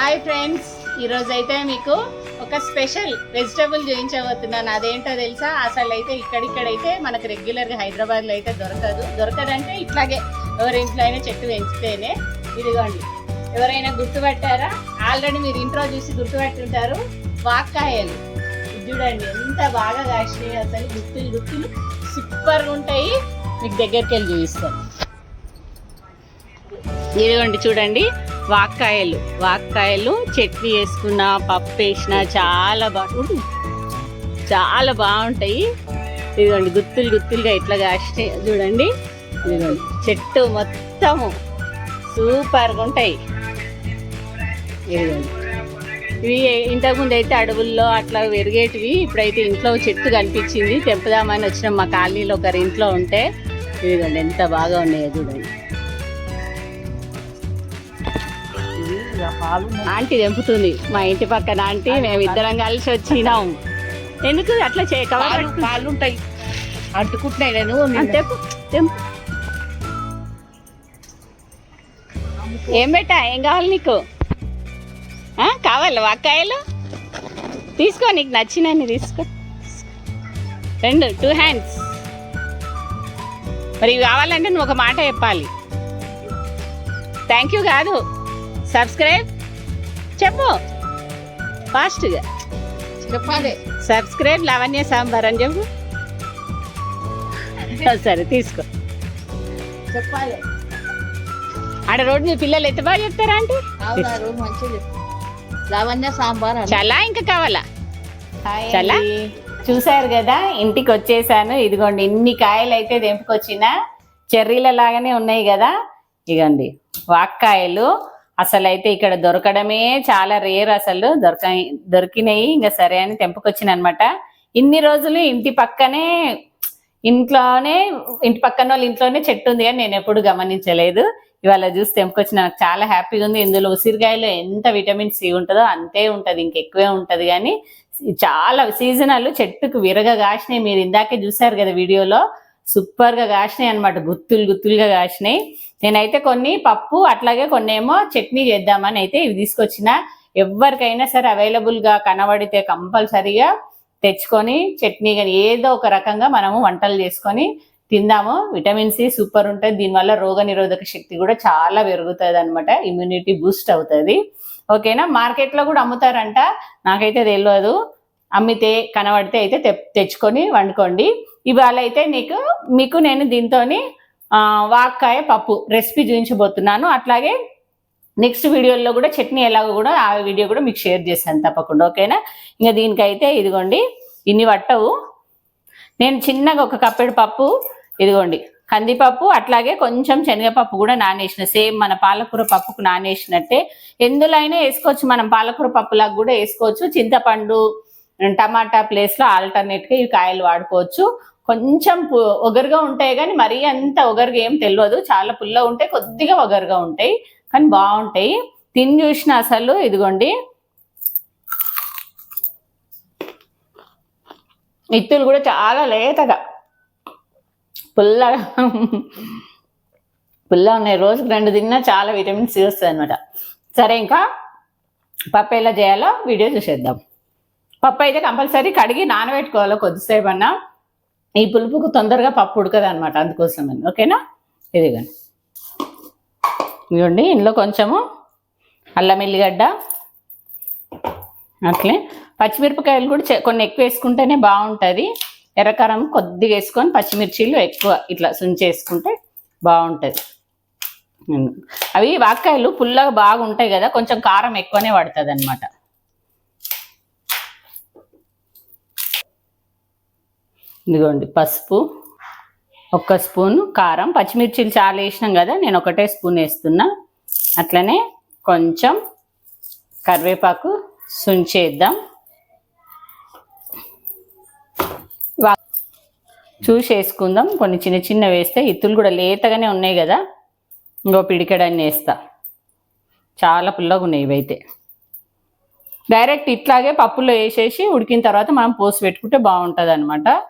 Hi friends ఈరోజు అయితే మీకు ఒక స్పెషల్ వెజిటబుల్ చూపించబోతున్నాను. అదేంటో తెలుసా? అసలు అయితే ఇక్కడిక్కడైతే మనకు రెగ్యులర్గా హైదరాబాద్లో అయితే దొరకదు. దొరకదంటే ఇట్లాగే ఎవరి ఇంట్లో అయినా చెట్టు పెంచితేనే. ఇదిగోండి. ఎవరైనా గుర్తుపట్టారా? ఆల్రెడీ మీరు ఇంట్రో చూసి గుర్తుపట్టుంటారు. వాక్కాయలు. చూడండి ఎంత బాగా కాసినాయి అసలు. గుత్తులు గుత్తులు సూపర్గా ఉంటాయి. మీకు దగ్గరికి వెళ్ళి చూపిస్తాను. ఇదిగోండి చూడండి. వాక్కాయలు. వాక్కాయలు చట్నీ వేసుకున్న పప్పు వేసిన చాలా బాగా చాలా బాగుంటాయి. ఇదిగోండి గుత్తులు గుత్తులుగా ఇట్లా కాసినాయి. చూడండి. ఇదిగోండి చెట్టు మొత్తము సూపర్గా ఉంటాయి. ఇదిగోండి. ఇవి ఇంతకుముందు అయితే అడవుల్లో అట్లా పెరిగేటివి. ఇప్పుడైతే ఇంట్లో చెట్టు కనిపించింది. తెంపుదామని వచ్చిన మా కాలనీలో ఒకరి ఇంట్లో ఉంటే. ఇదిగోండి ఎంత బాగా ఉన్నాయో చూడండి. ఆంటీ తెంపుతుంది. మా ఇంటి పక్కన ఆంటీ మేము ఇద్దరం కలిసి వచ్చినాం. ఎందుకు అట్లా చే కవర్ పట్టుకు- కాళ్ళు ఉంటాయి అంటుకుంటున్నాయి నేను తెంపు తెంపు. ఏం పెట్టా ఏం కావాలి నీకు? కావాలా వాక్కాయలు? తీసుకో నీకు నచ్చినన్ని తీసుకో. రెండు టూ హ్యాండ్స్. మరి ఇవి కావాలంటే నువ్వు ఒక మాట చెప్పాలి. థ్యాంక్ యూ కాదు. సబ్స్క్రైబ్ చెప్పు. ఫాస్ట్గా. చెప్పాలి. సబ్స్క్రైబ్ లావణ్య సాంబార్ అని చెప్పు. సరే తీసుకో. చెప్పాలి. ఆడ రోడ్డు మీద పిల్లలు ఎంత బాగా చెప్తారా అంటే లావణ్య సాంబార్. చాలా ఇంకా కావాలా? చాలా? చూసారు కదా ఇంటికి వచ్చేసాను. ఇదిగోండి ఇన్ని కాయలు అయితే తెంపుకొచ్చిన. చెర్రీల లాగానే ఉన్నాయి కదా. ఇగోండి వాక్కాయలు. అసలు అయితే ఇక్కడ దొరకడమే చాలా రేర్ అసలు. దొరక దొరికినాయి ఇంకా సరే అని తెంపుకొచ్చిన అనమాట ఇన్ని రోజులు ఇంటి పక్కనే ఇంట్లోనే ఇంటి పక్కన వాళ్ళ ఇంట్లోనే చెట్టు ఉంది కానీ నేను ఎప్పుడు గమనించలేదు. ఇవాళ చూసి తెంపుకొచ్చిన నాకు చాలా హ్యాపీగా ఉంది. ఇందులో ఉసిరికాయలో ఎంత విటమిన్ సి ఉంటుందో అంతే ఉంటుంది ఇంకెక్కువే ఉంటుంది కానీ చాలా సీజనల్ చెట్టుకు విరగ కాసినాయి మీరు ఇందాకే చూసారు కదా వీడియోలో. సూపర్గా కాసినాయి అనమాట గుత్తులు గుత్తులుగా కాసినాయి. నేనైతే కొన్ని పప్పు అట్లాగే కొన్ని ఏమో చట్నీ చేద్దామని అయితే ఇవి తీసుకొచ్చిన. ఎవరికైనా సరే అవైలబుల్గా కనబడితే కంపల్సరీగా తెచ్చుకొని చట్నీ కానీ ఏదో ఒక రకంగా మనము వంటలు చేసుకొని తిందాము. విటమిన్ సి సూపర్ ఉంటుంది. దీనివల్ల రోగ నిరోధక శక్తి కూడా చాలా పెరుగుతుంది అనమాట ఇమ్యూనిటీ బూస్ట్ అవుతుంది. ఓకేనా? మార్కెట్లో కూడా అమ్ముతారంట. నాకైతే తెలియదు అమ్మితే కనబడితే అయితే తె- తెచ్చుకొని వండుకోండి. ఇవాళ అయితే నీకు మీకు నేను దీంతో వాక్కాయ పప్పు రెసిపీ చూపించబోతున్నాను. అట్లాగే నెక్స్ట్ వీడియోలో కూడా చట్నీ ఎలాగో కూడా ఆ వీడియో కూడా మీకు షేర్ చేశాను తప్పకుండా ఓకేనా? ఇంకా దీనికైతే ఇదిగోండి ఇన్ని పట్టవు. నేను చిన్నగా ఒక కప్పెడు పప్పు ఇదిగోండి కందిపప్పు అట్లాగే కొంచెం శనగపప్పు కూడా నానేసిన సేమ్ మన పాలకూర పప్పుకు నానేసినట్టే. ఎందులో అయినా వేసుకోవచ్చు మనం పాలకూర పప్పులాగా కూడా వేసుకోవచ్చు. చింతపండు టమాటా ప్లేస్లో ఆల్టర్నేట్గా ఈ కాయలు వాడుకోవచ్చు. కొంచెం పు- ఒగరుగా ఉంటాయి కానీ మరీ అంత ఒగరుగా ఏం తెలియదు చాలా పుల్ల ఉంటాయి కొద్దిగా ఒగరుగా ఉంటాయి కానీ బాగుంటాయి. తిని చూసిన అసలు ఇదిగోండి. ఇత్తులు కూడా చాలా లేతగా. పుల్లగా. పుల్ల ఉన్నాయి. రోజుకి రెండు తిన్నా చాలా విటమిన్ సి వస్తుంది అనమాట సరే ఇంకా పప్పు ఎలా చేయాలో వీడియో చూసేద్దాం. పప్పు అయితే కంపల్సరీ కడిగి నానబెట్టుకోవాలి కొద్దిసేపు అన్నా. ఈ పులుపుకు తొందరగా పప్పు ఉడకదు అనమాట అందుకోసమని. ఓకేనా? ఇదిగోండి ఇదిగోండి ఇందులో కొంచెము అల్లం ఎల్లిగడ్డ అట్లే. పచ్చిమిరపకాయలు కూడా కొన్ని ఎక్కువ వేసుకుంటేనే బాగుంటుంది. ఎర్రకారం కొద్దిగా వేసుకొని పచ్చిమిర్చీలు ఎక్కువ ఇట్లా సుంచేసుకుంటే బాగుంటుంది. అవి వాక్కాయలు పుల్లగా బాగుంటాయి కదా కొంచెం కారం ఎక్కువనే పడుతుంది అనమాట ఇదిగోండి పసుపు ఒక్క స్పూన్ కారం పచ్చిమిర్చిలు చాలా వేసినాం కదా నేను ఒకటే స్పూన్ వేస్తున్నా. అట్లనే కొంచెం కరివేపాకు సుంచేద్దాం. వా- చూసి వేసుకుందాం కొన్ని చిన్న చిన్న వేస్తే ఇత్తులు కూడా లేతగానే ఉన్నాయి కదా ఇంకో పిడికెడన్ని వేస్తా. చాలా పుల్లగా ఉన్నాయి ఇవైతే. డైరెక్ట్ ఇట్లాగే పప్పులో వేసేసి ఉడికిన తర్వాత మనం పోసి పెట్టుకుంటే బాగుంటుంది అనమాట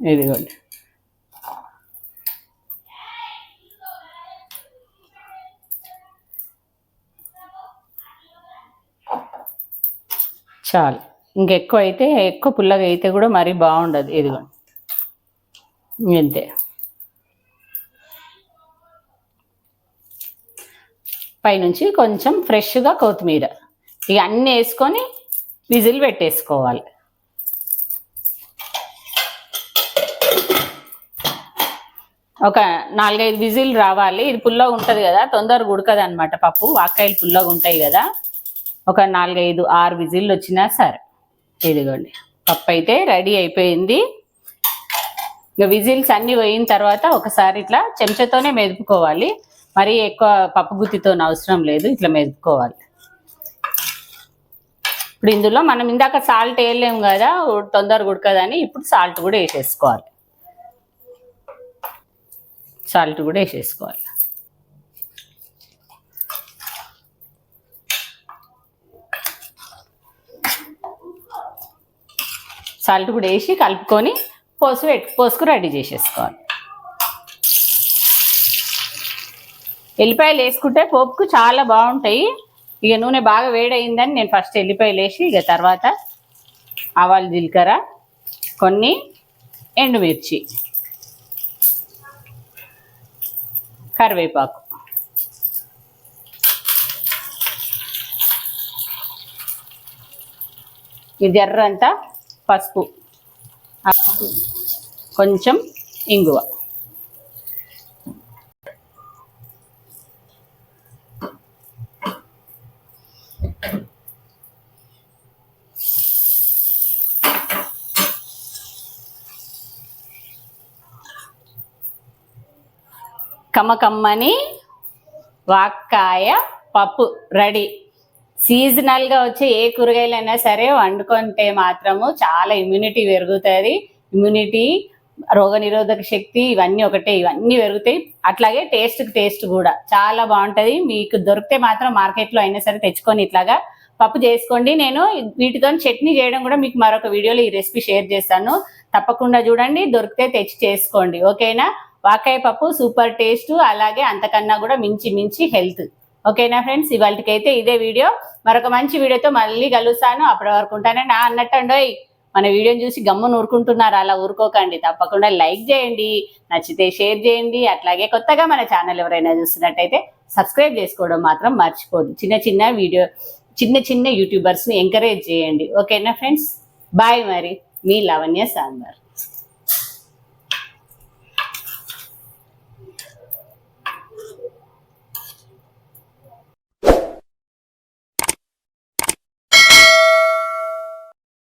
ఇదిగోండి. చాలు. ఇంకెక్కువ అయితే ఎక్కువ పుల్లగా అయితే కూడా మరీ బాగుండదు. ఇదిగోండి. ఇంతే. పైనుంచి కొంచెం ఫ్రెష్గా కొత్తిమీర. ఇక అన్నీ వేసుకొని విజిల్ పెట్టేసుకోవాలి. ఒక నాలుగైదు విజిల్ రావాలి. ఇది పుల్లగా ఉంటుంది కదా తొందరగా ఉడకదు అనమాట పప్పు. వాకాయలు పుల్లగా ఉంటాయి కదా. ఒక నాలుగైదు ఆరు విజిల్లు వచ్చినా సరే. ఇదిగోండి పప్పు అయితే రెడీ అయిపోయింది. ఇక విజిల్స్ అన్నీ పోయిన తర్వాత ఒకసారి ఇట్లా చెంచాతోనే మెదుపుకోవాలి. మరీ ఎక్కువ పప్పు గుత్తితో అవసరం లేదు ఇట్లా మెదుపుకోవాలి. ఇప్పుడు ఇందులో మనం ఇందాక సాల్ట్ వేయలేము కదా తొందరగా ఉడకదని ఇప్పుడు సాల్ట్ కూడా వేసేసుకోవాలి. సాల్ట్ కూడా వేసేసుకోవాలి. సాల్ట్ కూడా వేసి కలుపుకొని పోసు పెట్టు పోసుకు రెడీ చేసేసుకోవాలి. ఎల్లిపాయలు వేసుకుంటే పోపుకు చాలా బాగుంటాయి. ఇక నూనె బాగా వేడయిందని నేను ఫస్ట్ ఎల్లిపాయలు వేసి ఇక తర్వాత ఆవాలు జీలకర్ర కొన్ని ఎండుమిర్చి. కరివేపాకు. ఇది ఎర్రంతా పసుపు. కొంచెం ఇంగువ. కమ్మకమ్మని వాక్కాయ పప్పు రెడీ. సీజనల్గా వచ్చే ఏ కూరగాయలైనా సరే వండుకుంటే మాత్రము చాలా ఇమ్యూనిటీ పెరుగుతుంది. ఇమ్యూనిటీ రోగనిరోధక శక్తి ఇవన్నీ ఒకటే ఇవన్నీ పెరుగుతాయి. అట్లాగే టేస్ట్కి టేస్ట్ కూడా చాలా బాగుంటుంది. మీకు దొరికితే మాత్రం మార్కెట్లో అయినా సరే తెచ్చుకొని ఇట్లాగా పప్పు చేసుకోండి. నేను వీటితో చట్నీ చేయడం కూడా మీకు మరొక వీడియోలో ఈ రెసిపీ షేర్ చేస్తాను. తప్పకుండా చూడండి. దొరికితే తెచ్చి చేసుకోండి. ఓకేనా వాకాయ పప్పు సూపర్ టేస్ట్ అలాగే అంతకన్నా కూడా మించి మించి హెల్త్. ఓకేనా ఫ్రెండ్స్? ఇవాళకైతే ఇదే వీడియో. మరొక మంచి వీడియోతో మళ్ళీ కలుస్తాను. అప్పటి వరకు ఉంటానండి ఆ అన్నట్టండోయ్. మన వీడియోని చూసి గమ్మున ఊరుకుంటున్నారు. అలా ఊరుకోకండి. తప్పకుండా లైక్ చేయండి నచ్చితే షేర్ చేయండి. అట్లాగే కొత్తగా మన ఛానల్ ఎవరైనా చూస్తున్నట్టయితే సబ్స్క్రైబ్ చేసుకోవడం మాత్రం మర్చిపోదు. చిన్న చిన్న వీడియో చిన్న చిన్న యూట్యూబర్స్ని ఎంకరేజ్ చేయండి. ఓకేనా ఫ్రెండ్స్? బాయ్ మరి. మీ లవణ్య సాంబార్.